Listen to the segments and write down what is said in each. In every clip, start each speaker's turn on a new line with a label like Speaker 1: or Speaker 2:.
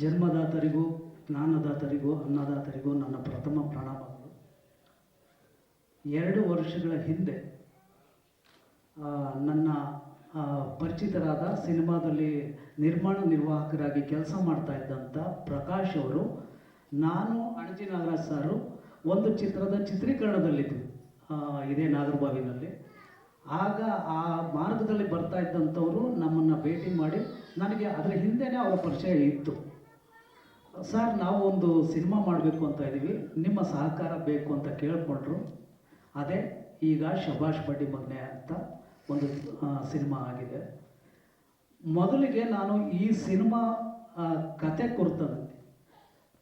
Speaker 1: ಜನ್ಮದಾತರಿಗೂ, ಜ್ಞಾನದಾತರಿಗೂ, ಅನ್ನದಾತರಿಗೂ ನನ್ನ ಪ್ರಥಮ ಪ್ರಣಾಮಗಳು. ಎರಡು ವರ್ಷಗಳ ಹಿಂದೆ ನನ್ನ ಪರಿಚಿತರಾದ ಸಿನಿಮಾದಲ್ಲಿ ನಿರ್ಮಾಣ ನಿರ್ವಾಹಕರಾಗಿ ಕೆಲಸ ಮಾಡ್ತಾ ಇದ್ದಂಥ ಪ್ರಕಾಶ್ ಅವರು ನಾನು ಅಣಜಿ ನಾಗರಾಜ್ ಸಾರು ಒಂದು ಚಿತ್ರದ ಚಿತ್ರೀಕರಣದಲ್ಲಿದ್ವಿ ಇದೇ ನಾಗರಬಾವಿನಲ್ಲಿ. ಆಗ ಆ ಮಾರ್ಗದಲ್ಲಿ ಬರ್ತಾ ಇದ್ದಂಥವರು ನಮ್ಮನ್ನು ಭೇಟಿ ಮಾಡಿ ನನಗೆ ಅದರ ಹಿಂದೆಯೇ ಅವರ ಪರಿಚಯ ಇತ್ತು. ಸರ್, ನಾವು ಒಂದು ಸಿನಿಮಾ ಮಾಡಬೇಕು ಅಂತ ಇದ್ದೀವಿ ನಿಮ್ಮ ಸಹಕಾರ ಬೇಕು ಅಂತ ಕೇಳಿಕೊಂಡ್ರು. ಅದೇ ಈಗ ಶಬಾಷ್ ಬಡ್ಡಿ ಮಗ್ನೆ ಅಂತ ಒಂದು ಸಿನಿಮಾ ಆಗಿದೆ. ಮೊದಲಿಗೆ ನಾನು ಈ ಸಿನಿಮಾ ಕತೆ ಕುರಿತಂತೆ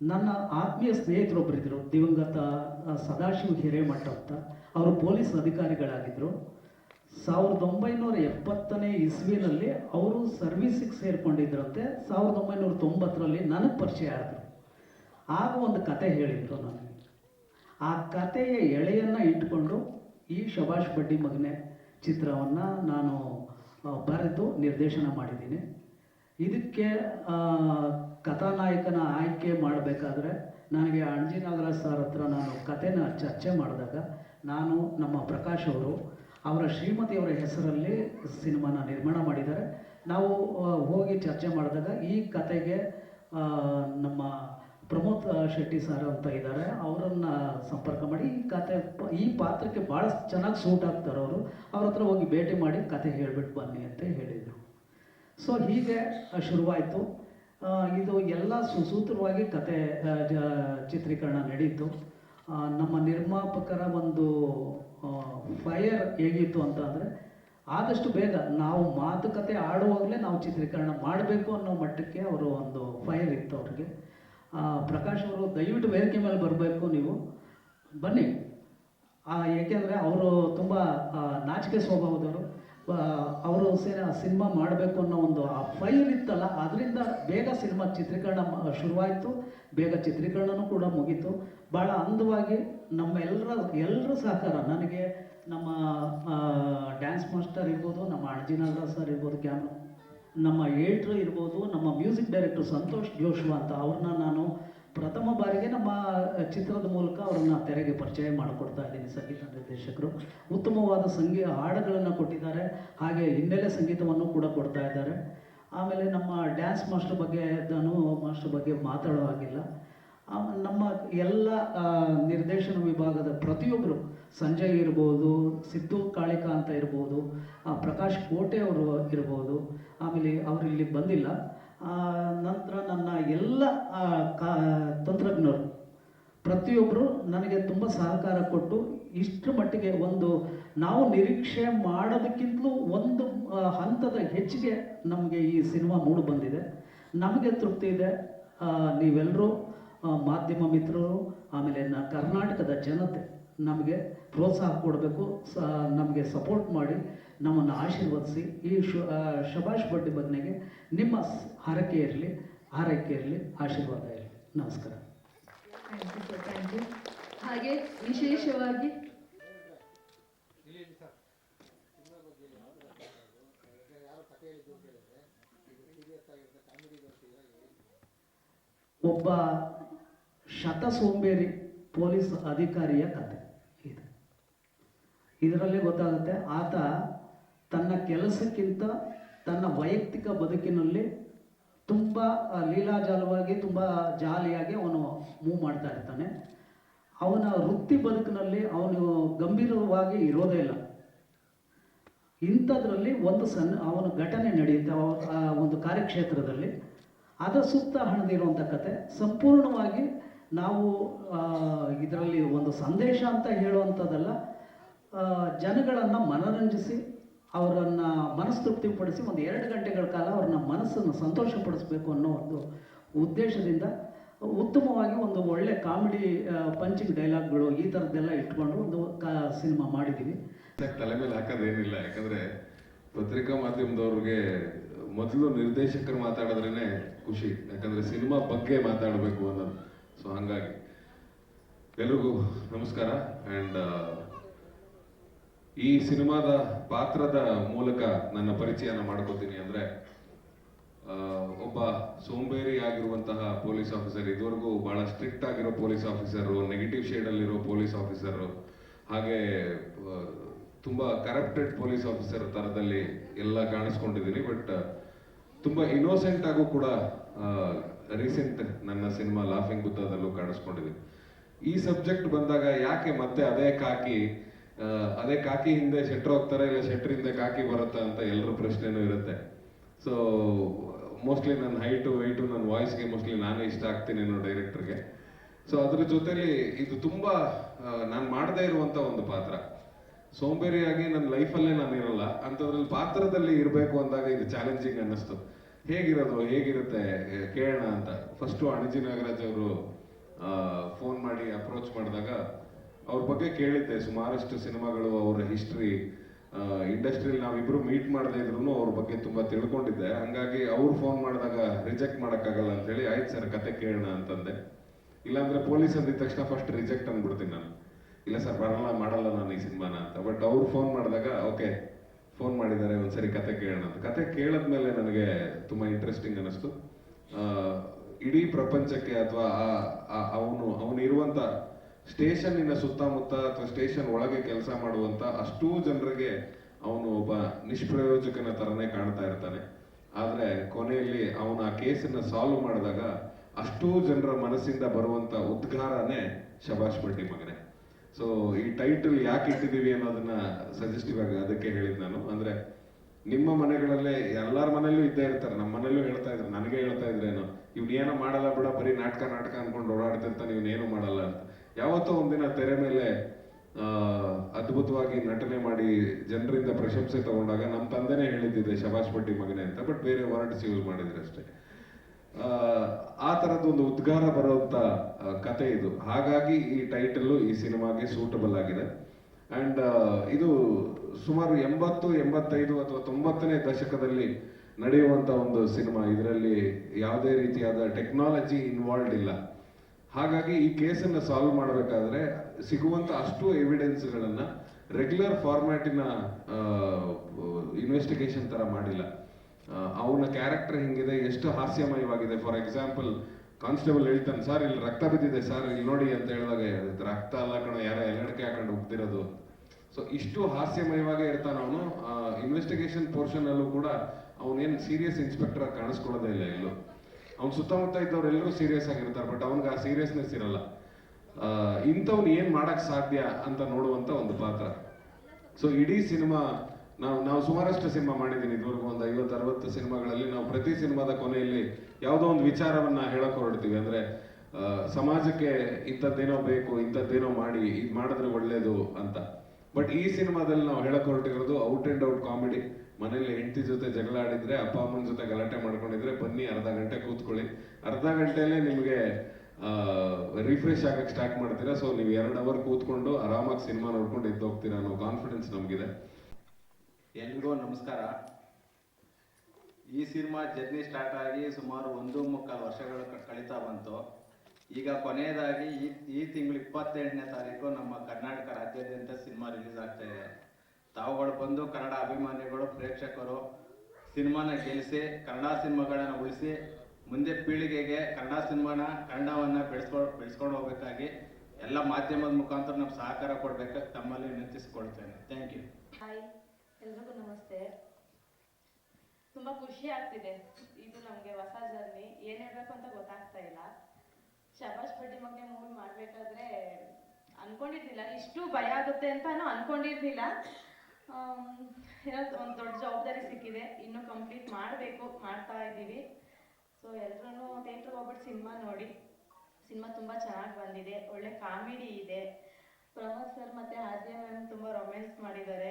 Speaker 1: ನನ್ನ ಆತ್ಮೀಯ ಸ್ನೇಹಿತರೊಬ್ಬರಿದ್ದರು ದಿವಂಗತ ಸದಾಶಿವ ಹಿರೇಮಠ ಅಂತ, ಅವರು ಪೊಲೀಸ್ ಅಧಿಕಾರಿಗಳಾಗಿದ್ದರು ಸಾವಿರದ ಒಂಬೈನೂರ ಎಪ್ಪತ್ತನೇ ಇಸ್ವಿನಲ್ಲಿ ಅವರು ಸರ್ವೀಸಿಗೆ ಸೇರಿಕೊಂಡಿದ್ರಂತೆ. ಸಾವಿರದ ಒಂಬೈನೂರ ತೊಂಬತ್ತರಲ್ಲಿ ನನಗೆ ಪರಿಚಯ ಆದರು. ಆಗ ಒಂದು ಕತೆ ಹೇಳಿದರು ನನಗೆ ಆ ಕತೆಯ ಎಳೆಯನ್ನು ಇಟ್ಕೊಂಡು ಈ ಶಬಾಷ್ ಬಡ್ಡಿ ಮಗನೆ ಚಿತ್ರವನ್ನು ನಾನು ಬರೆದು ನಿರ್ದೇಶನ ಮಾಡಿದ್ದೀನಿ. ಇದಕ್ಕೆ ಕಥಾನಾಯಕನ ಆಯ್ಕೆ ಮಾಡಬೇಕಾದ್ರೆ ನನಗೆ ಅಣಜಿ ನಾಗರಾಜ್ ಸರ್ ಹತ್ರ ನಾನು ಕತೆನ ಚರ್ಚೆ ಮಾಡಿದಾಗ ನಾನು ನಮ್ಮ ಪ್ರಕಾಶ್ ಅವರು ಅವರ ಶ್ರೀಮತಿಯವರ ಹೆಸರಲ್ಲಿ ಸಿನಿಮಾನ ನಿರ್ಮಾಣ ಮಾಡಿದ್ದಾರೆ. ನಾವು ಹೋಗಿ ಚರ್ಚೆ ಮಾಡಿದಾಗ ಈ ಕತೆಗೆ ನಮ್ಮ ಪ್ರಮೋದ್ ಶೆಟ್ಟಿ ಸರ್ ಅಂತ ಇದ್ದಾರೆ. ಅವರನ್ನು ಸಂಪರ್ಕ ಮಾಡಿ ಈ ಕತೆ, ಈ ಪಾತ್ರಕ್ಕೆ ಭಾಳ ಚೆನ್ನಾಗಿ ಸೂಟ್ ಆಗ್ತಾರೆ ಅವರು. ಅವ್ರ ಹತ್ರ ಹೋಗಿ ಭೇಟಿ ಮಾಡಿ ಕತೆ ಹೇಳಿಬಿಟ್ಟು ಬನ್ನಿ ಅಂತ ಹೇಳಿದರು. ಸೊ, ಹೀಗೆ ಶುರುವಾಯಿತು. ಇದು ಎಲ್ಲ ಸುಸೂತ್ರವಾಗಿ ಕತೆ ಚಿತ್ರೀಕರಣ ನಡೀತು. ನಮ್ಮ ನಿರ್ಮಾಪಕರ ಒಂದು ಫೈರ್ ಹೇಗಿತ್ತು ಅಂತ ಅಂದರೆ, ಆದಷ್ಟು ಬೇಗ ನಾವು ಮಾತುಕತೆ ಆಡುವಾಗಲೇ ನಾವು ಚಿತ್ರೀಕರಣ ಮಾಡಬೇಕು ಅನ್ನೋ ಮಟ್ಟಕ್ಕೆ ಅವರು ಒಂದು ಫೈರ್ ಇತ್ತು ಅವ್ರಿಗೆ. ಪ್ರಕಾಶ್ ಅವರು ದಯವಿಟ್ಟು ವೇದಿಕೆ ಮೇಲೆ ಬರಬೇಕು ನೀವು. ಬನ್ನಿ. ಏಕೆಂದರೆ ಅವರು ತುಂಬ ನಾಚಿಕೆ ಸ್ವಭಾವದವರು. ಅವರು ಸಿನಿಮಾ ಮಾಡಬೇಕು ಅನ್ನೋ ಒಂದು ಆ ಫೈಲ್ ಇತ್ತಲ್ಲ ಅದರಿಂದ ಬೇಗ ಸಿನಿಮಾ ಚಿತ್ರೀಕರಣ ಶುರುವಾಯಿತು. ಬೇಗ ಚಿತ್ರೀಕರಣನೂ ಕೂಡ ಮುಗೀತು. ಭಾಳ ಅಂದವಾಗಿ ನಮ್ಮ ಎಲ್ಲರ ಎಲ್ಲರ ಸಹಕಾರ, ನನಗೆ ನಮ್ಮ ಡ್ಯಾನ್ಸ್ ಮಾಸ್ಟರ್ ಇರ್ಬೋದು, ನಮ್ಮ ಅಣಜಿ ನಾಗರಾಜ್ ಸರ್ ಇರ್ಬೋದು ಕ್ಯಾಮ್ರಾ ನಮ್ಮ ಏಟ್ರು ಇರ್ಬೋದು, ನಮ್ಮ ಮ್ಯೂಸಿಕ್ ಡೈರೆಕ್ಟರ್ ಸಂತೋಷ್ ಜೋಶ್ವ ಅಂತ ಅವ್ರನ್ನ ನಾನು ಪ್ರಥಮ ಬಾರಿಗೆ ನಮ್ಮ ಚಿತ್ರದ ಮೂಲಕ ಅವ್ರನ್ನ ತೆರೆಗೆ ಪರಿಚಯ ಮಾಡಿಕೊಡ್ತಾ ಇದ್ದೀನಿ ಸಂಗೀತ ನಿರ್ದೇಶಕರು. ಉತ್ತಮವಾದ ಸಂಗೀತ ಹಾಡುಗಳನ್ನು ಕೊಟ್ಟಿದ್ದಾರೆ. ಹಾಗೆ ಹಿನ್ನೆಲೆ ಸಂಗೀತವನ್ನು ಕೂಡ ಕೊಡ್ತಾ ಇದ್ದಾರೆ. ಆಮೇಲೆ ನಮ್ಮ ಡ್ಯಾನ್ಸ್ ಮಾಸ್ಟರ್ ಬಗ್ಗೆ ನಾನು ಮಾಸ್ಟರ್ ಬಗ್ಗೆ ಮಾತಾಡೋ ಹಾಗಿಲ್ಲ. ನಮ್ಮ ಎಲ್ಲ ನಿರ್ದೇಶನ ವಿಭಾಗದ ಪ್ರತಿಯೊಬ್ಬರು ಸಂಜಯ್ ಇರ್ಬೋದು, ಸಿದ್ದು ಕಾಳಿಕಾ ಅಂತ ಇರ್ಬೋದು ಪ್ರಕಾಶ್ ಕೋಟೆ ಅವರು ಇರ್ಬೋದು, ಆಮೇಲೆ ಅವರು ಇಲ್ಲಿ ಬಂದಿಲ್ಲ. ನಂತರ ನನ್ನ ಎಲ್ಲ ಕಾ, ತಂತ್ರಜ್ಞರು ಪ್ರತಿಯೊಬ್ಬರು ನನಗೆ ತುಂಬ ಸಹಕಾರ ಕೊಟ್ಟು ಇಷ್ಟರ ಮಟ್ಟಿಗೆ ಒಂದು ನಾವು ನಿರೀಕ್ಷೆ ಮಾಡೋದಕ್ಕಿಂತಲೂ ಒಂದು ಹಂತದ ಹೆಚ್ಚಿಗೆ ನಮಗೆ ಈ ಸಿನಿಮಾ ಮೂಡು ಬಂದಿದೆ. ನಮಗೆ ತೃಪ್ತಿ ಇದೆ. ನೀವೆಲ್ಲರೂ ಮಾಧ್ಯಮ ಮಿತ್ರರು, ಆಮೇಲೆ ನ, ಕರ್ನಾಟಕದ ಜನತೆ ನಮಗೆ ಪ್ರೋತ್ಸಾಹ ಕೊಡಬೇಕು ಸ ನಮಗೆ ಸಪೋರ್ಟ್ ಮಾಡಿ ನಮ್ಮನ್ನು ಆಶೀರ್ವದಿಸಿ. ಈ ಶು ಶಬಾಷ್ ಬಡ್ಡಿ ಬದನೆಗೆ ನಿಮ್ಮ ಹರಕೆ ಇರಲಿ ಆರೈಕೆ ಇರಲಿ ಆಶೀರ್ವಾದ ಇರಲಿ. ನಮಸ್ಕಾರ.
Speaker 2: ಹಾಗೆ ವಿಶೇಷವಾಗಿ
Speaker 1: ಒಬ್ಬ ಶತ ಸೋಂಬೇರಿ ಪೊಲೀಸ್ ಅಧಿಕಾರಿಯ ಕತೆ. ಇದರಲ್ಲಿ ಗೊತ್ತಾಗುತ್ತೆ, ಆತ ತನ್ನ ಕೆಲಸಕ್ಕಿಂತ ತನ್ನ ವೈಯಕ್ತಿಕ ಬದುಕಿನಲ್ಲಿ ತುಂಬ ಲೀಲಾಜಾಲವಾಗಿ, ತುಂಬ ಜಾಲಿಯಾಗಿ ಅವನು ಮೂವ್ ಮಾಡ್ತಾ ಇರ್ತಾನೆ. ಅವನ ವೃತ್ತಿ ಬದುಕಿನಲ್ಲಿ ಅವನು ಗಂಭೀರವಾಗಿ ಇರೋದೇ ಇಲ್ಲ. ಇಂಥದ್ರಲ್ಲಿ ಒಂದು ಸನ್, ಅವನ ಘಟನೆ ನಡೆಯುತ್ತೆ ಒಂದು ಕಾರ್ಯಕ್ಷೇತ್ರದಲ್ಲಿ. ಅದರ ಸುತ್ತ ಹಣದಿರುವಂಥ ಕತೆ. ಸಂಪೂರ್ಣವಾಗಿ ನಾವು ಇದರಲ್ಲಿ ಒಂದು ಸಂದೇಶ ಅಂತ ಹೇಳುವಂಥದ್ದಲ್ಲ ಜನಗಳನ್ನು ಮನರಂಜಿಸಿ ಅವರನ್ನು ಮನಸ್ತೃಪ್ತಿಪಡಿಸಿ ಒಂದು ಎರಡು ಗಂಟೆಗಳ ಕಾಲ ಅವ್ರನ್ನ ಮನಸ್ಸನ್ನು ಸಂತೋಷಪಡಿಸಬೇಕು ಅನ್ನೋ ಒಂದು ಉದ್ದೇಶದಿಂದ ಉತ್ತಮವಾಗಿ ಒಂದು ಒಳ್ಳೆ ಕಾಮಿಡಿ ಪಂಚಿಂಗ್ ಡೈಲಾಗ್ಗಳು ಈ ಥರದ್ದೆಲ್ಲ ಇಟ್ಕೊಂಡು ಒಂದು ಸಿನಿಮಾ ಮಾಡಿದ್ದೀವಿ
Speaker 3: ತಲೆ ಮೇಲೆ ಹಾಕೋದೇನಿಲ್ಲ. ಯಾಕಂದ್ರೆ ಪತ್ರಿಕಾ ಮಾಧ್ಯಮದವ್ರಿಗೆ ಮೊದಲು ನಿರ್ದೇಶಕರು ಮಾತಾಡಿದ್ರೇ ಖುಷಿ. ಯಾಕಂದ್ರೆ ಸಿನಿಮಾ ಬಗ್ಗೆ ಮಾತಾಡಬೇಕು ಅನ್ನೋದು. ಸೊ ಹಂಗಾಗಿ. ಎಲ್ರಿಗೂ ನಮಸ್ಕಾರ. ಅಂಡ್ ಈ ಸಿನಿಮಾದ ಪಾತ್ರದ ಮೂಲಕ ನನ್ನ ಪರಿಚಯನ ಮಾಡ್ಕೋತೀನಿ ಅಂದ್ರೆ ಒಬ್ಬ ಸೋಂಬೇರಿ ಆಗಿರುವಂತಹ ಪೊಲೀಸ್ ಆಫೀಸರ್, ಇದುವರೆಗೂ ಬಹಳ ಸ್ಟ್ರಿಕ್ಟ್ ಆಗಿರೋ ಪೊಲೀಸ್ ಆಫೀಸರು, ನೆಗೆಟಿವ್ ಶೇಡ್ ಅಲ್ಲಿರೋ ಪೊಲೀಸ್ ಆಫೀಸರು, ಹಾಗೆ ತುಂಬಾ ಕರಪ್ಟೆಡ್ ಪೊಲೀಸ್ ಆಫೀಸರ್ ತರದಲ್ಲಿ ಎಲ್ಲ ಕಾಣಿಸ್ಕೊಂಡಿದ್ದೀನಿ. ಬಟ್, ತುಂಬಾ ಇನ್ನೋಸೆಂಟ್ ಆಗೂ ಕೂಡ ರೀಸೆಂಟ್ ನನ್ನ ಸಿನಿಮಾ ಲಾಫಿಂಗ್ ಬುದ್ಧದಲ್ಲೂ ಕಾಣಿಸ್ಕೊಂಡಿದ್ದೀನಿ ಈ ಸಬ್ಜೆಕ್ಟ್ ಬಂದಾಗ ಯಾಕೆ ಮತ್ತೆ ಅದೇ ಕಾಕಿ ಅದೇ ಕಾಕಿ ಹಿಂದೆ ಶೆಟ್ರ್ ಹೋಗ್ತಾರೆ, ಇಲ್ಲ ಶೆಟ್ರಿಂದ ಕಾಕಿ ಬರುತ್ತಾ ಅಂತ ಎಲ್ಲರ ಪ್ರಶ್ನೆನೂ ಇರುತ್ತೆ. ಸೊ ಮೋಸ್ಟ್ಲಿ ನನ್ನ ಹೈಟು ವೈಟು ನನ್ನ ವಾಯ್ಸ್ಗೆ ಮೋಸ್ಟ್ಲಿ ನಾನೇ ಇಷ್ಟ ಆಗ್ತೀನಿ ಅನ್ನೋ ಡೈರೆಕ್ಟರ್ಗೆ ಸೊ ಅದ್ರ ಜೊತೆಲಿ ಇದು ತುಂಬಾ ನಾನು ಮಾಡದೇ ಇರುವಂತ ಒಂದು ಪಾತ್ರ. ಸೋಂಬೇರಿಯಾಗಿ ನನ್ನ ಲೈಫಲ್ಲೇ ನಾನು ಇರಲ್ಲ. ಅಂಥದ್ರಲ್ಲಿ ಪಾತ್ರದಲ್ಲಿ ಇರಬೇಕು ಅಂದಾಗ ಇದು ಚಾಲೆಂಜಿಂಗ್ ಅನ್ನಿಸ್ತು. ಹೇಗಿರೋದು, ಹೇಗಿರುತ್ತೆ ಕೇಳೋಣ ಅಂತ. ಫಸ್ಟು ಅಣಜಿ ನಾಗರಾಜ್ ಅವರು ಫೋನ್ ಮಾಡಿ ಅಪ್ರೋಚ್ ಮಾಡಿದಾಗ ಅವ್ರ ಬಗ್ಗೆ ಕೇಳಿದ್ದೆ. ಸುಮಾರಷ್ಟು ಸಿನಿಮಾಗಳು ಅವರ ಹಿಸ್ಟ್ರಿ ಇಂಡಸ್ಟ್ರಿಯಲ್ಲಿ ನಾವಿಬ್ರು ಮೀಟ್ ಮಾಡದೇ ಇದ್ರು ಅವ್ರ ಬಗ್ಗೆ ತುಂಬಾ ತಿಳ್ಕೊಂಡಿದ್ದೆ. ಹಂಗಾಗಿ ಅವ್ರು ಫೋನ್ ಮಾಡಿದಾಗ ರಿಜೆಕ್ಟ್ ಮಾಡೋಕ್ಕಾಗಲ್ಲ ಅಂತ ಹೇಳಿ ಆಯ್ತು ಸರ್, ಕತೆ ಕೇಳೋಣ ಅಂತಂದೆ. ಇಲ್ಲಾಂದ್ರೆ ಪೊಲೀಸ್ ಅಂದಿದ ತಕ್ಷಣ ಫಸ್ಟ್ ರಿಜೆಕ್ಟ್ ಅಂದ್ಬಿಡ್ತೀನಿ ನಾನು. ಇಲ್ಲ ಸರ್, ಬರಲ್ಲ, ಮಾಡಲ್ಲ ನಾನು ಈ ಸಿನಿಮಾನ ಅಂತ. ಬಟ್ ಅವ್ರು ಫೋನ್ ಮಾಡಿದಾಗ, ಓಕೆ ಫೋನ್ ಮಾಡಿದ್ದಾರೆ, ಒಂದ್ಸರಿ ಕತೆ ಕೇಳೋಣ ಅಂತ. ಕತೆ ಕೇಳದ್ಮೇಲೆ ನನಗೆ ತುಂಬಾ ಇಂಟ್ರೆಸ್ಟಿಂಗ್ ಅನ್ನಿಸ್ತು ಇಡೀ ಪ್ರಪಂಚಕ್ಕೆ ಅಥವಾ ಅವನು ಅವನು ಇರುವಂತ ಸ್ಟೇಷನ್ನಿನ ಸುತ್ತಮುತ್ತ ಅಥವಾ ಸ್ಟೇಷನ್ ಒಳಗೆ ಕೆಲಸ ಮಾಡುವಂತ ಅಷ್ಟೂ ಜನರಿಗೆ ಅವನು ಒಬ್ಬ ನಿಷ್ಪ್ರಯೋಜಕನ ತರನೇ ಕಾಣ್ತಾ ಇರ್ತಾನೆ. ಆದ್ರೆ ಕೊನೆಯಲ್ಲಿ ಅವನು ಆ ಕೇಸನ್ನ ಸಾಲ್ವ್ ಮಾಡಿದಾಗ ಅಷ್ಟೂ ಜನರ ಮನಸ್ಸಿಂದ ಬರುವಂತ ಉದ್ಗಾರನೇ ಶಬಾಷ್ ಬಡ್ಡಿ ಮಗನೇ. ಸೊ ಈ ಟೈಟಲ್ ಯಾಕೆ ಇಟ್ಟಿದೀವಿ ಅನ್ನೋದನ್ನ ಸಜೆಸ್ಟಿವ್ ಆಗಿ ಅದಕ್ಕೆ ಹೇಳಿದ್ ನಾನು. ಅಂದ್ರೆ ನಿಮ್ಮ ಮನೆಗಳಲ್ಲೇ ಎಲ್ಲಾರ ಮನೆಯಲ್ಲೂ ಇದ್ದೇ ಇರ್ತಾರೆ. ನಮ್ಮ ಮನೆಯಲ್ಲೂ ಹೇಳ್ತಾ ಇದ್ರು. ನನಗೆ ಹೇಳ್ತಾ ಇದ್ರೇನು ಇವ್ನೇನೋ ಮಾಡಲ್ಲ ಬಿಡ. ಬರೀ ನಾಟಕ ನಾಟಕ ಅನ್ಕೊಂಡು ಓಡಾಡ್ತಿರ್ತಾನೆ. ಇವ್ನೇನು ಮಾಡಲ್ಲ ಅಂತ. ಯಾವತ್ತೋ ಒಂದಿನ ತೆರೆ ಮೇಲೆ ಅದ್ಭುತವಾಗಿ ನಟನೆ ಮಾಡಿ ಜನರಿಂದ ಪ್ರಶಂಸೆ ತಗೊಂಡಾಗ ನಮ್ಮ ತಂದೆನೇ ಹೇಳಿದ್ದಿದೆ ಶಬಾಷ್ ಬಡ್ಡಿ ಮಗನೇ ಅಂತ ಬಟ್ ಬೇರೆ ವರ್ಡ್ಸ್ ಯೂಸ್ ಮಾಡಿದ್ರೆ ಅಷ್ಟೇ. ಆ, ತರದ ಒಂದು ಉದ್ಗಾರ ಬರುವಂತ ಕತೆ ಇದು. ಹಾಗಾಗಿ ಈ ಟೈಟಲ್ ಈ ಸಿನಿಮಾಗೆ ಸೂಟಬಲ್ ಆಗಿದೆ. ಅಂಡ್ ಇದು ಸುಮಾರು ಎಂಬತ್ತು ಎಂಬತ್ತೈದು ಅಥವಾ ತೊಂಬತ್ತನೇ ದಶಕದಲ್ಲಿ ನಡೆಯುವಂತ ಒಂದು ಸಿನಿಮಾ. ಇದರಲ್ಲಿ ಯಾವುದೇ ರೀತಿಯಾದ ಟೆಕ್ನಾಲಜಿ ಇನ್ವಾಲ್ವ್ ಇಲ್ಲ. ಹಾಗಾಗಿ ಈ ಕೇಸನ್ನು ಸಾಲ್ವ್ ಮಾಡಬೇಕಾದ್ರೆ ಸಿಗುವಂತ ಅಷ್ಟು ಎವಿಡೆನ್ಸ್ಗಳನ್ನು ರೆಗ್ಯುಲರ್ ಫಾರ್ಮ್ಯಾಟಿನ ಇನ್ವೆಸ್ಟಿಗೇಷನ್ ತರ ಮಾಡಿಲ್ಲ. ಅವನ ಕ್ಯಾರೆಕ್ಟರ್ ಹಿಂಗಿದೆ, ಎಷ್ಟು ಹಾಸ್ಯಮಯವಾಗಿದೆ. ಫಾರ್ ಎಕ್ಸಾಂಪಲ್ ಕಾನ್ಸ್ಟೇಬಲ್ ಹೇಳ್ತಾನೆ ಸರ್ ಇಲ್ಲಿ ರಕ್ತ ಬಿದ್ದಿದೆ ಸರ್ ಇಲ್ಲಿ ನೋಡಿ ಅಂತ ಹೇಳಿದಾಗ "ಇದು ರಕ್ತ ಅಲ್ಲ ಕಣ, ಯಾರೋ ಎಲ್ಲಡಕ್ಕೆ ಹಾಕೊಂಡು ಹೋಗ್ತಿರೋದು ಸೊ ಇಷ್ಟು ಹಾಸ್ಯಮಯವಾಗೇ ಇರ್ತಾನೆ ಅವನು. ಇನ್ವೆಸ್ಟಿಗೇಷನ್ ಪೋರ್ಷನ್ ಅಲ್ಲೂ ಕೂಡ ಅವನೇನು ಸೀರಿಯಸ್ ಇನ್ಸ್ಪೆಕ್ಟರ್ ಕಾಣಿಸ್ಕೊಳ್ಳೋದೇ ಇಲ್ಲ ಎಲ್ಲೂ. ಅವ್ನ ಸುತ್ತಮುತ್ತ ಇದ್ದವ್ರೆಲ್ಲರೂ ಸೀರಿಯಸ್ ಆಗಿರ್ತಾರೆ ಬಟ್ ಅವನಿಗೆ ಆ ಸೀರಿಯಸ್ನೆಸ್ ಇರಲ್ಲ. ಇಂಥವ್ನು ಏನು ಮಾಡಕ್ ಸಾಧ್ಯ ಅಂತ ನೋಡುವಂತ ಒಂದು ಪಾತ್ರ. ಸೊ ಇಡೀ ಸಿನಿಮಾ, ನಾವು ನಾವು ಸುಮಾರಷ್ಟು ಸಿನಿಮಾ ಮಾಡಿದ್ದೀನಿ ಇದುವರೆಗೂ ಒಂದು ಐವತ್ತು ಅರವತ್ತು ಸಿನಿಮಾಗಳಲ್ಲಿ ನಾವು ಪ್ರತಿ ಸಿನಿಮಾದ ಕೊನೆಯಲ್ಲಿ ಯಾವುದೋ ಒಂದು ವಿಚಾರವನ್ನ ಹೇಳಕ್ ಹೊರಡ್ತೀವಿ. ಅಂದ್ರೆ ಸಮಾಜಕ್ಕೆ ಇಂಥದ್ದೇನೋ ಬೇಕು, ಇಂಥದ್ದೇನೋ ಮಾಡಿ, ಇದು ಮಾಡಿದ್ರೆ ಒಳ್ಳೇದು ಅಂತ. ಬಟ್ ಈ ಸಿನಿಮಾದಲ್ಲಿ ನಾವು ಹೇಳಕ್ಕೆ ಹೊರಟಿರೋದು ಔಟ್ ಅಂಡ್ ಔಟ್ ಕಾಮಿಡಿ. ಮನೇಲಿ ಹೆಂಡತಿ ಜೊತೆ ಜಗಳ ಆಡಿದ್ರೆ ಅಪ್ಪ, ಅಮ್ಮನ ಜೊತೆ ಗಲಾಟೆ ಮಾಡ್ಕೊಂಡಿದ್ರೆ ಬನ್ನಿ ಅರ್ಧ ಗಂಟೆ ಕೂತ್ಕೊಳ್ಳಿ. ಅರ್ಧ ಗಂಟೆಯಲ್ಲೇ ನಿಮಗೆ ರಿಫ್ರೆಶ್ ಆಗಕ್ಕೆ ಸ್ಟಾರ್ಟ್ ಮಾಡ್ತೀರಾ? ಸೊ ನೀವು ಎರಡು ಅವರ್ ಕೂತ್ಕೊಂಡು ಆರಾಮಾಗಿ ಸಿನಿಮಾ ನೋಡ್ಕೊಂಡು ಎದ್ದು ಹೋಗ್ತೀರಾ ಅನ್ನೋ ಕಾನ್ಫಿಡೆನ್ಸ್ ನಮಗಿದೆ.
Speaker 4: ಎಲ್ರಿಗೂ ನಮಸ್ಕಾರ. ಈ ಸಿನಿಮಾ ಜರ್ನಿ ಸ್ಟಾರ್ಟ್ ಆಗಿ ಸುಮಾರು ಒಂದು ಮುಕ್ಕಾಲು ವರ್ಷಗಳು ಕಳೀತಾ ಬಂತು. ಈಗ ಕೊನೆಯದಾಗಿ ಈ ಈ ತಿಂಗಳು ಇಪ್ಪತ್ತೆಂಟನೇ ತಾರೀಕು ನಮ್ಮ ಕರ್ನಾಟಕ ರಾಜ್ಯಾದ್ಯಂತ ಸಿನಿಮಾ ರಿಲೀಸ್ ಆಗ್ತಾ ಇದೆ. ತಾವುಗಳು ಬಂದು ಕನ್ನಡ ಅಭಿಮಾನಿಗಳು, ಪ್ರೇಕ್ಷಕರು, ಸಿನಿಮಾನ ಗೆಲ್ಲಿಸಿ, ಕನ್ನಡ ಸಿನಿಮಾಗಳನ್ನ ಉಳಿಸಿ, ಮುಂದೆ ಪೀಳಿಗೆಗೆ ಕನ್ನಡ ಸಿನಿಮಾನ, ಕನ್ನಡವನ್ನ ಬೆಳೆಸ್ಕೊಂಡು ಬೆಳೆಸ್ಕೊಂಡು ಹೋಗ್ಬೇಕಾಗಿ ಎಲ್ಲ ಮಾಧ್ಯಮದ ಮುಖಾಂತರ ನಮ್ಗೆ ಸಹಕಾರ ಕೊಡ್ಬೇಕು, ತಮ್ಮಲ್ಲಿ ವಿನಂತಿಸಿಕೊಳ್ತೇನೆ ಥ್ಯಾಂಕ್ ಯು
Speaker 5: ಹಾಯ್ ಎಲ್ರಿಗೂ ನಮಸ್ತೆ. ತುಂಬ ಖುಷಿ ಆಗ್ತಿದೆ. ಇದು ನಮಗೆ ಹೊಸ ಜರ್ನಿ ಏನು ಹೇಳಬೇಕು ಅಂತ ಗೊತ್ತಾಗ್ತಾ ಇಲ್ಲ. ಶಬಾಷ್ ಬಡ್ಡಿ ಮಗನೇ ಮೂವಿ ಮಾಡಬೇಕಾದ್ರೆ ಅನ್ಕೊಂಡಿರ್ಲಿಲ್ಲ. ಇಷ್ಟು ಭಯ ಆಗುತ್ತೆ ಅಂತಾನೂ ಅನ್ಕೊಂಡಿರ್ಲಿಲ್ಲ. ಏನೋ ಒಂದು ದೊಡ್ಡ ಜವಾಬ್ದಾರಿ ಸಿಕ್ಕಿದೆ. ಇನ್ನು ಕಂಪ್ಲೀಟ್ ಮಾಡಬೇಕು, ಮಾಡ್ತಾ ಇದ್ದೀವಿ. ಸೊ ಎಲ್ಲರೂ ಥಿಯೇಟ್ರಿಗೆ ಹೋಗ್ಬಿಟ್ಟು ಸಿನಿಮಾ ನೋಡಿ. ಸಿನಿಮಾ ತುಂಬ ಚೆನ್ನಾಗಿ ಬಂದಿದೆ. ಒಳ್ಳೆ ಕಾಮಿಡಿ ಇದೆ. ಪ್ರಮೋದ್ ಸರ್ ಮತ್ತೆ ಆದ್ಯ ಮ್ಯಾಮ್ ತುಂಬ ರೊಮ್ಯಾನ್ಸ್ ಮಾಡಿದ್ದಾರೆ.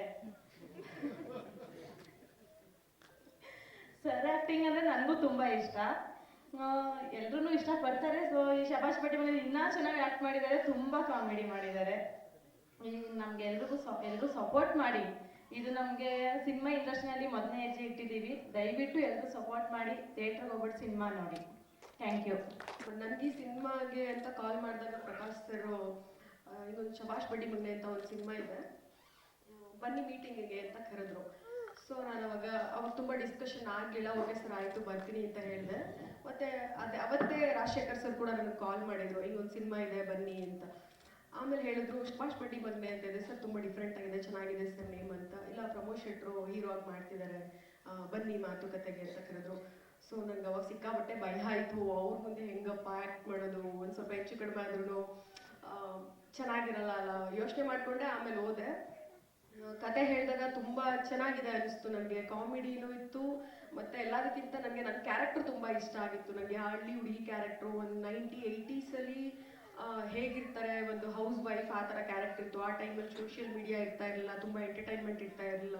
Speaker 5: ಸರ್ ಆಕ್ಟಿಂಗ್ ಅಂದ್ರೆ ನನಗೂ ತುಂಬ ಇಷ್ಟ. ಎಲ್ರೂ ಇಷ್ಟಪಡ್ತಾರೆ. ಸೊ ಈ ಶಬಾಷ್ ಪಟ್ಟಿ ಮೇಲೆ ಇನ್ನೂ ಚೆನ್ನಾಗಿ ಆಕ್ಟ್ ಮಾಡಿದ್ದಾರೆ. ತುಂಬ ಕಾಮಿಡಿ ಮಾಡಿದ್ದಾರೆ. ನಮ್ಗೆಲ್ರಿಗೂ ನಮ್ಗೆ ಎಲ್ಲರೂ ಸಪೋರ್ಟ್ ಮಾಡಿ. ಇದು ನಮಗೆ ಸಿನಿಮಾ ಇಂಡಸ್ಟ್ರಿನಲ್ಲಿ ಮೊದಲನೇ ಹೆಜ್ಜೆ ಇಟ್ಟಿದ್ದೀವಿ. ದಯವಿಟ್ಟು ಎಲ್ಲರೂ ಸಪೋರ್ಟ್ ಮಾಡಿ ಥಿಯೇಟ್ರಿಗೆ ಹೋಗ್ಬಿಟ್ಟು ಸಿನಿಮಾ ನೋಡಿ. ಥ್ಯಾಂಕ್ ಯು
Speaker 2: ನನಗೆ ಸಿನಿಮಾಗೆ ಅಂತ ಕಾಲ್ ಮಾಡಿದಾಗ ಪ್ರಕಾಶ್ ಸರ್ ಇನ್ನೊಂದು ಶಬಾಷ್ ಬಡ್ಡಿ ಮುಂದೆ ಅಂತ ಒಂದು ಸಿನಿಮಾ ಇದೆ. ಬನ್ನಿ ಮೀಟಿಂಗಿಗೆ ಅಂತ ಕರೆದ್ರು.
Speaker 6: ಸೊ ನಾನು ಅವಾಗ, ಅವ್ರು ತುಂಬ ಡಿಸ್ಕಷನ್ ಆಗಿಲ್ಲ ಓಕೆ ಸರ್ ಆಯಿತು, ಬರ್ತೀನಿ ಅಂತ ಹೇಳಿದೆ. ಮತ್ತೆ ಅದೇ, ಅವತ್ತೇ ರಾಜಶೇಖರ್ ಸರ್ ಕೂಡ ನನಗೆ ಕಾಲ್ ಮಾಡಿದ್ರು ಈಗ ಒಂದು ಸಿನಿಮಾ ಇದೆ, ಬನ್ನಿ ಅಂತ. ಆಮೇಲೆ ಹೇಳಿದ್ರು ಸುಭಾಷ್ ಪಟ್ಟಿ ಬಂದ್ಮೆ ಅಂತ ಇದೆ ಸರ್ ತುಂಬ ಡಿಫ್ರೆಂಟ್ ಆಗಿದೆ ಚೆನ್ನಾಗಿದೆ ಸರ್ ನೇಮ್ ಅಂತ. ಇಲ್ಲ ಪ್ರಮೋದ್ ಶೆಟ್ರು ಹೀರೋ ಆಗಿ ಮಾಡ್ತಿದ್ದಾರೆ ಬನ್ನಿ ಮಾತುಕತೆಗೆ ಅಂತ ಕರೆದ್ರು. ಸೊ ನಂಗೆ ಅವಾಗ ಸಿಕ್ಕಾಪಟ್ಟೆ ಭಯ ಆಯಿತು. ಅವ್ರ ಮುಂದೆ ಹೆಂಗಪ್ಪ ಆ್ಯಕ್ಟ್ ಮಾಡೋದು? ಒಂದು ಸ್ವಲ್ಪ ಹೆಚ್ಚು ಕಡಿಮೆ ಆದ್ರೂ ಚೆನ್ನಾಗಿರಲ್ಲ ಅಲ್ಲ? ಯೋಚನೆ ಮಾಡಿಕೊಂಡೆ ಆಮೇಲೆ ಆ, ಕತೆ ಹೇಳಿದಾಗ ತುಂಬಾ ಚೆನ್ನಾಗಿದೆ ಅನಿಸ್ತು ನನಗೆ ಕಾಮಿಡಿನೂ ಇತ್ತು ಮತ್ತೆ ಎಲ್ಲದಕ್ಕಿಂತ ನನಗೆ ನನ್ನ ಕ್ಯಾರೆಕ್ಟರ್ ತುಂಬಾ ಇಷ್ಟ ಆಗಿತ್ತು. ನನಗೆ ಹಳ್ಳಿ ಹುಡುಗಿ ಕ್ಯಾರೆಕ್ಟ್ರು ಒಂದು ನೈಂಟಿ ಏಯ್ಟೀಸಲ್ಲಿ ಹೇಗಿರ್ತಾರೆ ಒಂದು ಹೌಸ್ ವೈಫ್ ಆ ಥರ ಕ್ಯಾರೆಕ್ಟ್ ಇತ್ತು. ಆ ಟೈಮಲ್ಲಿ ಸೋಷಿಯಲ್ ಮೀಡಿಯಾ ಇರ್ತಾ ಇರಲಿಲ್ಲ ತುಂಬ ಎಂಟರ್ಟೈನ್ಮೆಂಟ್ ಇರ್ತಾ ಇರಲಿಲ್ಲ.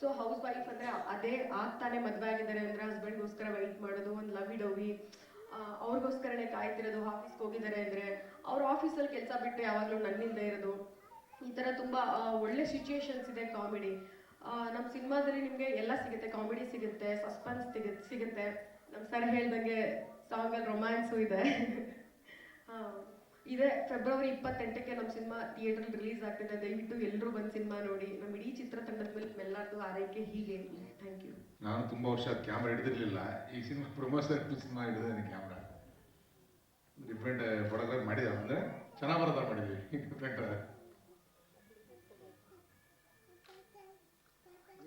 Speaker 6: ಸೊ ಹೌಸ್ ವೈಫ್ ಅಂದರೆ ಅದೇ ಆಗ್ತಾನೆ ಮದುವೆ ಆಗಿದ್ದಾರೆ ಅಂದರೆ ಹಸ್ಬೆಂಡ್ಗೋಸ್ಕರ ವೆಯ್ಟ್ ಮಾಡೋದು ಒಂದು ಲವಿ ಡವಿ ಅವ್ರಿಗೋಸ್ಕರನೇ ಕಾಯ್ತಿರೋದು ಆಫೀಸ್ಗೆ ಹೋಗಿದ್ದಾರೆ ಅಂದರೆ ಅವ್ರ ಆಫೀಸಲ್ಲಿ ಕೆಲಸ ಬಿಟ್ಟು ಯಾವಾಗಲೂ ನನ್ನಿಂದ ಇರೋದು. ಈ ಥರ ತುಂಬ ಒಳ್ಳೆ ಸಿಚುಯೇಷನ್ಸ್ ಇದೆ ಕಾಮಿಡಿ ನಮ್ಮ ಸಿನಿಮಾದಲ್ಲಿ ನಿಮಗೆ ಎಲ್ಲ ಸಿಗುತ್ತೆ. ಕಾಮಿಡಿ ಸಿಗುತ್ತೆ ಸಸ್ಪೆನ್ಸ್ ಸಿಗುತ್ತೆ. ನಮ್ಮ ಸರ್ ಹೇಳ್ದಂಗೆ ಸಾಂಗಲ್ಲಿ ರೊಮ್ಯಾನ್ಸು ಇದೆ. ಆ, ಇದೆ. ಫೆಬ್ರವರಿ ಇಪ್ಪತ್ತೆಂಟಕ್ಕೆ ನಮ್ಮ ಸಿನಿಮಾ ಥಿಯೇಟರ್ ರಿಲೀಸ್ ಆಗ್ತಿದೆ. ದಯವಿಟ್ಟು ಎಲ್ಲರೂ ಬಂದು ಸಿನಿಮಾ ನೋಡಿ. ನಮ್ಮ ಇಡೀ ಚಿತ್ರತಂಡದ ಮೇಲೆ ಎಲ್ಲರದು ಆರೈಕೆ ಹೀಗೆ. ಥ್ಯಾಂಕ್ ಯು
Speaker 7: ನಾನು ತುಂಬ ವರ್ಷ ಕ್ಯಾಮ್ರಾ ಹಿಡಿದಿರಲಿಲ್ಲ. ಈ ಸಿನಿಮಾ ಪ್ರಮೋಷನ್ ಸಿನಿಮಾ ನಾನು ಕ್ಯಾಮ್ರಾ ಡಿಫ್ರೆಂಟ್ ಫೋಟೋಗ್ರಾಫ್ ಮಾಡಿದೆ ಅಂದರೆ ಚೆನ್ನಾಗಿ ಬರೋದ ಮಾಡಿದ್ವಿ. ಡಿಫ್ರೆಂಟ್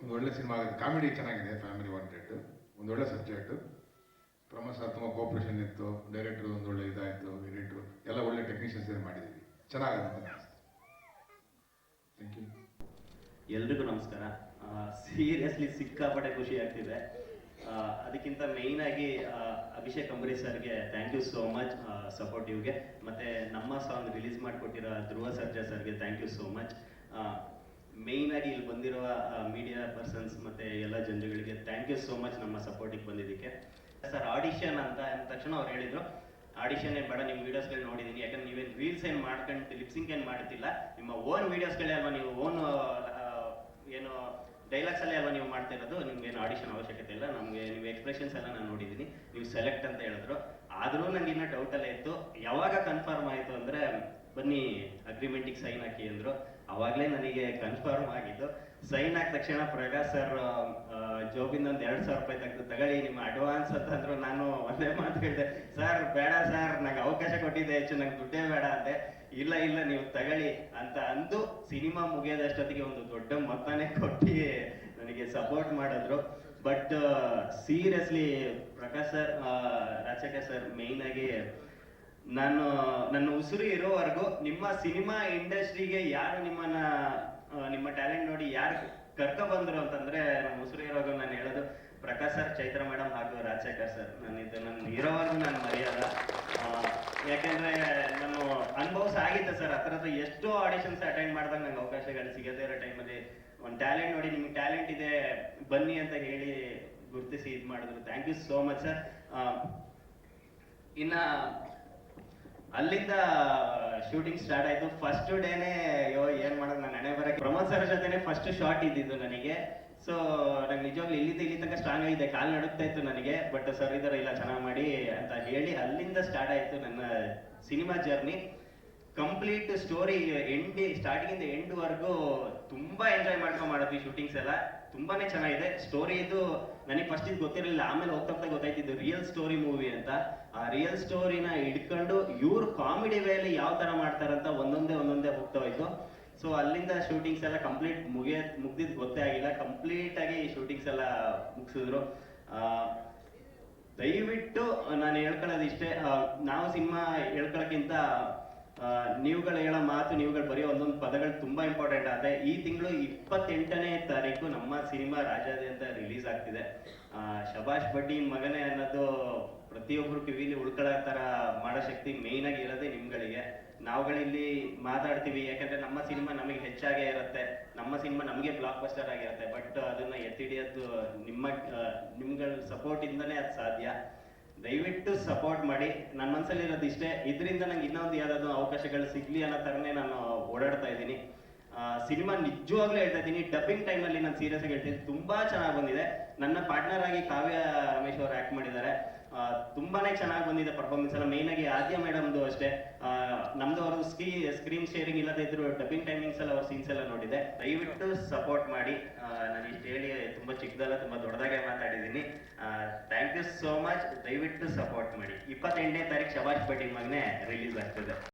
Speaker 7: ಒಂದು ಒಳ್ಳೆ ಸಿನಿಮಾ ಆಗಿದೆ ಕಾಮಿಡಿ ಚೆನ್ನಾಗಿದೆ ಫ್ಯಾಮಿಲಿ ವಾಂಟೆಡ್ ಒಂದು ಒಳ್ಳೆ ಸಬ್ಜೆಕ್ಟ್ ತುಂಬ ಕೋಪ್ರೇಷನ್ ಇತ್ತು ಡೈರೆಕ್ಟ್ರು ಒಂದು ಒಳ್ಳೆ ಇದಾಯಿತು ಎಡಿಟ್ರು ಎಲ್ಲ ಒಳ್ಳೆ ಟೆಕ್ನಿಷಿಯನ್ಸ್ ಏನು ಮಾಡಿದ್ದೀವಿ ಚೆನ್ನಾಗುತ್ತೆ ಥ್ಯಾಂಕ್ ಯು
Speaker 8: ಎಲ್ರಿಗೂ ನಮಸ್ಕಾರ. ಸೀರಿಯಸ್ಲಿ ಸಿಕ್ಕಾಪಟ್ಟೆ ಖುಷಿ ಆಗ್ತಿದೆ. ಅದಕ್ಕಿಂತ ಮೇಯ್ನ್ ಆಗಿ ಅಭಿಷೇಕ್ ಅಂಬರೀಶ್ ಸರ್ಗೆ ಥ್ಯಾಂಕ್ ಯು ಸೋ ಮಚ್ ಸಪೋರ್ಟಿವ್ಗೆ ಮತ್ತೆ ನಮ್ಮ ಸಾಂಗ್ ರಿಲೀಸ್ ಮಾಡಿಕೊಟ್ಟಿರೋ ಧ್ರುವ ಸರ್ಜಾ ಸರ್ಗೆ thank you so much main ಆಗಿ ಇಲ್ಲಿ ಬಂದಿರುವ ಮೀಡಿಯಾ ಪರ್ಸನ್ಸ್ ಮತ್ತೆ ಎಲ್ಲ ಜನರುಗಳಿಗೆ ಥ್ಯಾಂಕ್ ಯು ಸೋ ಮಚ್ ನಮ್ಮ ಸಪೋರ್ಟಿಗೆ ಬಂದಿದ್ದಕ್ಕೆ. ಸರ್ ಆಡಿಷನ್ ಅಂತ ಅಂದ ತಕ್ಷಣ ಅವ್ರು ಹೇಳಿದ್ರು. ಆಡಿಷನ್ ಏನ್ ಬೇಡ ನಿಮ್ಮ ವಿಡಿಯೋಸ್ಗಳು ನೋಡಿದೀನಿ. ಯಾಕಂದ್ರೆ ನೀವೇನ್ ರೀಲ್ಸ್ ಏನ್ ಮಾಡ್ಕೊಂಡು ಲಿಪ್ಸಿಂಗ್ ಏನ್ ಮಾಡ್ತಿಲ್ಲ. ನಿಮ್ಮ ಓನ್ ವಿಡಿಯೋಸ್ಗಳೇ ಅಲ್ವಾ, ನೀವು ಓನ್ ಏನು ಡೈಲಾಗ್ಸ್ ಅಲ್ಲೇ ಅಲ್ವಾ ನೀವು ಮಾಡ್ತಿರೋದು ನಿಮ್ಗೆ ಏನು ಆಡಿಷನ್ ಅವಶ್ಯಕತೆ ಇಲ್ಲ. ನಮಗೆ ನೀವು ಎಕ್ಸ್ಪ್ರೆಷನ್ಸ್ ಎಲ್ಲ ನಾನು ನೋಡಿದ್ದೀನಿ ನೀವು ಸೆಲೆಕ್ಟ್ ಅಂತ ಹೇಳಿದ್ರು. ಆದ್ರೂ ನಂಗೆ ಇನ್ನೂ ಡೌಟ್ ಅಲ್ಲೇ ಇತ್ತು. ಯಾವಾಗ ಕನ್ಫರ್ಮ್ ಆಯಿತು ಅಂದ್ರೆ, ಬನ್ನಿ ಅಗ್ರಿಮೆಂಟಿಗೆ ಸೈನ್ ಹಾಕಿ ಅಂದ್ರು. ಅವಾಗಲೇ ನನಗೆ ಕನ್ಫರ್ಮ್ ಆಗಿದ್ದು. ಸೈನ್ ಆದ ತಕ್ಷಣ ಪ್ರಕಾಶ್ ಸರ್ ಜೋಬಿಂದ ಒಂದು ಎರಡು ಸಾವಿರ ರೂಪಾಯಿ ತೆಗೆದು ತಗೊಳ್ಳಿ, ನಿಮ್ಮ ಅಡ್ವಾನ್ಸ್ ಅಂತಂದ್ರು ನಾನು ಒಂದೇ ಮಾತು ಹೇಳಿದೆ, ಸರ್, ಬೇಡ ಸರ್, ನಂಗೆ ಅವಕಾಶ ಕೊಟ್ಟಿದ್ದೆ ಹೆಚ್ಚು, ನಂಗೆ ದುಡ್ಡೇ ಬೇಡ ಅಂದೆ. ಇಲ್ಲ ಇಲ್ಲ, ನೀವು ತಗೊಳ್ಳಿ ಅಂತ ಅಂದು ಸಿನಿಮಾ ಮುಗಿಯೋದಷ್ಟೊತ್ತಿಗೆ ಒಂದು ದೊಡ್ಡ ಮೊತ್ತನೇ ಕೊಟ್ಟು ನನಗೆ ಸಪೋರ್ಟ್ ಮಾಡಿದ್ರು. But seriously Prakash sir Rajashekar sir main ಆಗಿ ನಾನು, ನನ್ನ ಉಸಿರು ಇರೋವರೆಗೂ ನಿಮ್ಮ ಸಿನಿಮಾ ಇಂಡಸ್ಟ್ರಿಗೆ ಯಾರು ನಿಮ್ಮನ್ನ ನಿಮ್ಮ ಟ್ಯಾಲೆಂಟ್ ನೋಡಿ ಯಾರು ಕರ್ಕ ಬಂದ್ರು ಅಂತಂದ್ರೆ ನಮ್ಮ ಉಸಿರು ಇರೋದು ನಾನು ಹೇಳೋದು ಪ್ರಕಾಶ್ ಸರ್, ಚೈತ್ರ ಮೇಡಮ್ ಹಾಗೂ ರಾಜಶೇಖರ್ ಸರ್. ನಾನು ಇದು ನನ್ನ ಇರೋವರೆಗೂ ನಾನು ಮರೆಯಲ್ಲ. ಯಾಕೆಂದ್ರೆ ನಾನು ಅನುಭವಿಸ ಆಗಿದ್ದೆ ಸರ್. ಹತ್ರ ಹತ್ರ ಎಷ್ಟೋ ಆಡಿಷನ್ಸ್ ಅಟೆಂಡ್ ಮಾಡಿದಾಗ ನಂಗೆ ಅವಕಾಶಗಳು ಸಿಗದೇ ಇರೋ ಟೈಮಲ್ಲಿ ಒಂದು ಟ್ಯಾಲೆಂಟ್ ನೋಡಿ ನಿಮ್ಗೆ ಟ್ಯಾಲೆಂಟ್ ಇದೆ, ಬನ್ನಿ ಅಂತ ಹೇಳಿ ಗುರುತಿಸಿ ಇದು ಮಾಡಿದ್ರು. Thank you so much sir ಇನ್ನ ಅಲ್ಲಿಂದ ಶೂಟಿಂಗ್ ಸ್ಟಾರ್ಟ್ ಆಯ್ತು. ಫಸ್ಟ್ ಡೇನೆ ಅಯ್ಯೋ, ಏನ್ ಮಾಡೋದು? ನಾನು ಹಣೆ ಬರಕ್ಕೆ ಪ್ರಮೋದ್ ಸರ್ ಜೊತೆನೆ ಫಸ್ಟ್ ಶಾಟ್ ಇದ್ದಿದ್ದು ನನಗೆ. ಸೊ ನಂಗೆ ನಿಜವಾಗ್ಲೂ ಇಲ್ಲಿಂದ ಇಲ್ಲಿ ತನಕ ಸ್ಟ್ರಾಂಗ್ ಆಗಿದೆ ಕಾಲ್ ನಡುಕ್ತಾ ಇತ್ತು ನನಗೆ ಬಟ್ ಸರ್ ಇದರ, ಇಲ್ಲ ಚೆನ್ನಾಗಿ ಮಾಡಿ ಅಂತ ಹೇಳಿ ಅಲ್ಲಿಂದ ಸ್ಟಾರ್ಟ್ ಆಯ್ತು ನನ್ನ cinema journey complete story end starting ಇಂದ ಎಂಡ್ ವರ್ಗು ತುಂಬಾ ಎಂಜಾಯ್ ಮಾಡ್ಕೊಂಡು ಮಾಡಿದ್ವಿ ಶೂಟಿಂಗ್ಸ್ ಎಲ್ಲ. ತುಂಬಾನೇ ಚೆನ್ನಾಗಿದೆ. ಸ್ಟೋರಿ ಇದು ನನಗೆ ಫಸ್ಟ್ ಇದು ಗೊತ್ತಿರಲಿಲ್ಲ ಆಮೇಲೆ ಹೋಗ್ತಾ ಹೋಗ್ತಾ ಗೊತ್ತಾಯ್ತಿದ್ದು ರಿಯಲ್ ಸ್ಟೋರಿ ಮೂವಿ ಅಂತ. ಆ ರಿಯಲ್ ಸ್ಟೋರಿನ ಹಿಡ್ಕೊಂಡು ಇವ್ರು ಕಾಮಿಡಿ ವೇಲಿ ಯಾವ ತರ ಮಾಡ್ತಾರಂತ ಒಂದೊಂದೇ ಒಂದೊಂದೇ ಹೋಗ್ತಾ ಹೋಯ್ತು. ಸೊ ಅಲ್ಲಿಂದ ಶೂಟಿಂಗ್ಸ್ ಎಲ್ಲ ಕಂಪ್ಲೀಟ್ ಮುಗಿಯ ಮುಗ್ದಿದ್ ಗೊತ್ತೇ ಆಗಿಲ್ಲ. ಕಂಪ್ಲೀಟ್ ಆಗಿ ಶೂಟಿಂಗ್ಸ್ ಎಲ್ಲ ಮುಗಿಸಿದ್ರು. ದಯವಿಟ್ಟು ನಾನು ಹೇಳ್ಕೊಳ್ಳೋದು ಇಷ್ಟೇ ನಾವು ಸಿನಿಮಾ ಹೇಳ್ಕೊಳ್ಳೋಕ್ಕಿಂತ ಆ, ನೀವುಗಳು ಹೇಳೋ ಮಾತು, ನೀವುಗಳು ಬರೆಯೋ ಒಂದೊಂದು ಪದಗಳು ತುಂಬಾ ಇಂಪಾರ್ಟೆಂಟ್ ಆದ ಈ ತಿಂಗಳು ಇಪ್ಪತ್ತೆಂಟನೇ ತಾರೀಕು ನಮ್ಮ ಸಿನಿಮಾ ರಾಜಾದೆ ಅಂತ ರಿಲೀಸ್ ಆಗ್ತಿದೆ ಶಬಾಷ್ ಬಡ್ಡಿ ಮಗನೇ ಅನ್ನೋದು ಪ್ರತಿಯೊಬ್ರು ಕಿವಿಲಿ ಉಳ್ಕೊಳ್ಳೋ ತರ ಮಾಡೋ ಶಕ್ತಿ ಮೇಯ್ನ್ ಆಗಿ ಇರೋದೇ ನಿಮ್ಗಳಿಗೆ. ನಾವುಗಳಿಲ್ಲಿ ಮಾತಾಡ್ತೀವಿ, ಯಾಕಂದ್ರೆ ನಮ್ಮ ಸಿನಿಮಾ ನಮಗೆ ಹೆಚ್ಚಾಗೇ ಇರುತ್ತೆ. ನಮ್ಮ ಸಿನಿಮಾ ನಮಗೆ ಬ್ಲಾಕ್ ಬಸ್ಟರ್ ಆಗಿರುತ್ತೆ. ಬಟ್ ಅದನ್ನ ಎತ್ತಿಡಿಯೋದು ನಿಮ್ಮ ನಿಮ್ಗಳ ಸಪೋರ್ಟ್ ಇಂದನೇ ಅದು ಸಾಧ್ಯ. ದಯವಿಟ್ಟು ಸಪೋರ್ಟ್ ಮಾಡಿ. ನನ್ನ ಮನಸ್ಸಲ್ಲಿ ಇರೋದು ಇಷ್ಟೇ. ಇದರಿಂದ ನಂಗೆ ಇನ್ನೊಂದು ಯಾವುದಾದ್ರು ಅವಕಾಶಗಳು ಸಿಗ್ಲಿ ಅನ್ನೋ ಥರನೇ ನಾನು ಓಡಾಡ್ತಾ ಇದ್ದೀನಿ. ಸಿನಿಮಾ ನಿಜವಾಗ್ಲೂ ಹೇಳ್ತಾ ಇದ್ದೀನಿ. ಡಬ್ಬಿಂಗ್ ಟೈಮಲ್ಲಿ ನಾನು ಸೀರಿಯಸ್ ಆಗಿ ಹೇಳ್ತೀನಿ ತುಂಬಾ ಚೆನ್ನಾಗಿ ಬಂದಿದೆ. ನನ್ನ ಪಾರ್ಟ್ನರ್ ಆಗಿ ಕಾವ್ಯ ರಮೇಶ್ ಅವರು ಆಕ್ಟ್ ಮಾಡಿದ್ದಾರೆ. ತುಂಬಾ ಚೆನ್ನಾಗಿ ಬಂದಿದೆ ಪರ್ಫಾರ್ಮೆನ್ಸ್ ಎಲ್ಲ. ಮೇನ್ ಆಗಿ ಆದ್ಯ ಮೇಡಮ್ದು ಅಷ್ಟೇ. ನಮ್ದು ಅವ್ರದ್ದು ಸ್ಕ್ರೀ ಸ್ಕ್ರೀನ್ ಶೇರಿಂಗ್ ಇಲ್ಲದೇ ಇದ್ರು ಡಬ್ಬಿಂಗ್ ಟೈಮಿಂಗ್ಸ್ ಎಲ್ಲ ಅವ್ರ ಸೀನ್ಸ್ ಎಲ್ಲ ನೋಡಿದೆ. ದಯವಿಟ್ಟು ಸಪೋರ್ಟ್ ಮಾಡಿ. ನಾನು ಇಷ್ಟು ಹೇಳಿ, ತುಂಬಾ ಚಿಕ್ಕದಲ್ಲ, ತುಂಬಾ ದೊಡ್ಡದಾಗೆ ಮಾತಾಡಿದ್ದೀನಿ. ಥ್ಯಾಂಕ್ ಯು ಸೋ ಮಚ್ ದಯವಿಟ್ಟು ಸಪೋರ್ಟ್ ಮಾಡಿ. ಇಪ್ಪತ್ತೆಂಟನೇ ತಾರೀಕು ಶಬಾಷ್ ಪಟ್ಟಿ ಮಗನೇ ರಿಲೀಸ್ ಆಗ್ತದೆ.